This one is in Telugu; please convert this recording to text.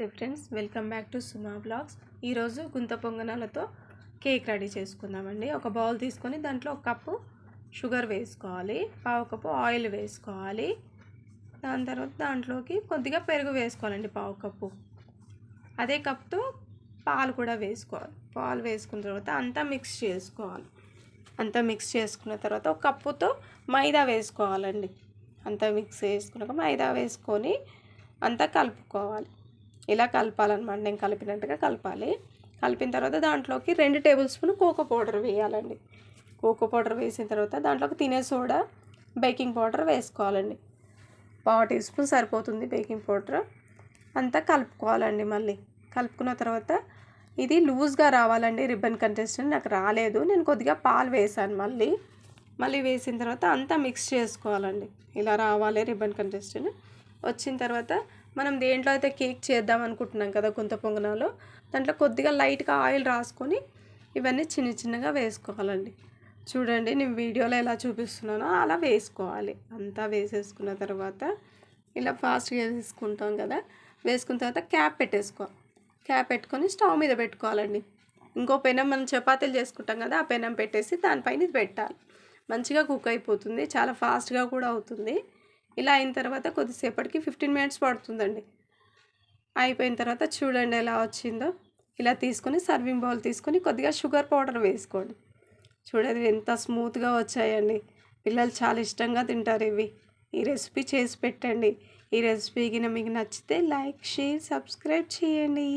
నమస్తే friends welcome back to Suma blogs. ఈరోజు గుంత పొంగనాలతో కేక్ రెడీ చేసుకుందామండి. ఒక బౌల్ తీసుకొని దాంట్లో ఒక కప్పు షుగర్ వేసుకోవాలి పావు కప్పు ఆయిల్ వేసుకోవాలి. దాని తర్వాత దాంట్లోకి కొద్దిగా పెరుగు వేసుకోవాలండి పావు కప్పు. అదే కప్తో పాలు కూడా వేసుకోవాలి. పాలు వేసుకున్న తర్వాత అంతా మిక్స్ చేసుకోవాలి. అంతా మిక్స్ చేసుకున్న తర్వాత ఒక కప్పుతో మైదా వేసుకోవాలండి. అంతా మిక్స్ చేసుకున్నాక మైదా వేసుకొని అంతా కలుపుకోవాలి. ఇలా కలపాలన్నమాట. నేను కలిపినట్టుగా కలపాలి. కలిపిన తర్వాత దాంట్లోకి రెండు టేబుల్ స్పూన్ కోకో పౌడర్ వేయాలండి. కోకో పౌడర్ వేసిన తర్వాత దాంట్లోకి తినే సోడా బేకింగ్ పౌడర్ వేసుకోవాలండి. పావు టీ స్పూన్ సరిపోతుంది బేకింగ్ పౌడర్. అంతా కలుపుకోవాలండి మళ్ళీ. కలుపుకున్న తర్వాత ఇది లూజ్గా రావాలండి. రిబ్బన్ కంటెస్టెంట్ నాకు రాలేదు. నేను కొద్దిగా పాలు వేసాను మళ్ళీ. మళ్ళీ వేసిన తర్వాత అంతా మిక్స్ చేసుకోవాలండి. ఇలా రావాలి రిబ్బన్ కంటెస్టెంట్. వచ్చిన తర్వాత మనం దేంట్లో అయితే కేక్ చేద్దాం అనుకుంటున్నాం కదా గుంత పొంగనాలో దాంట్లో కొద్దిగా లైట్గా ఆయిల్ రాసుకొని ఇవన్నీ చిన్న చిన్నగా వేసుకోవాలండి. చూడండి నేను వీడియోలో ఎలా చూపిస్తున్నానో అలా వేసుకోవాలి. అంతా వేసేసుకున్న తర్వాత ఇలా ఫాస్ట్గా వేసుకుంటాం కదా వేసుకున్న తర్వాత క్యాప్ పెట్టేసుకోవాలి క్యాప్ పెట్టుకొని స్టవ్ మీద పెట్టుకోవాలండి. ఇంకో పెనం మనం చపాతీలు చేసుకుంటాం కదా ఆ పెనం పెట్టేసి దానిపైన ఇది పెట్టాలి. మంచిగా కుక్ అయిపోతుంది చాలా ఫాస్ట్గా కూడా అవుతుంది. ఇలా అయిన తర్వాత కొద్దిసేపటికి ఫిఫ్టీన్ మినిట్స్ పడుతుందండి. అయిపోయిన తర్వాత చూడండి ఎలా వచ్చిందో. ఇలా తీసుకొని సర్వింగ్ బౌల్ తీసుకొని కొద్దిగా షుగర్ పౌడర్ వేసుకోండి. చూడండి ఎంత స్మూత్గా వచ్చాయండి. పిల్లలు చాలా ఇష్టంగా తింటారు ఇవి. ఈ రెసిపీ చేసి పెట్టండి. ఈ రెసిపీ కింద మీకు నచ్చితే లైక్ షేర్ సబ్స్క్రైబ్ చేయండి.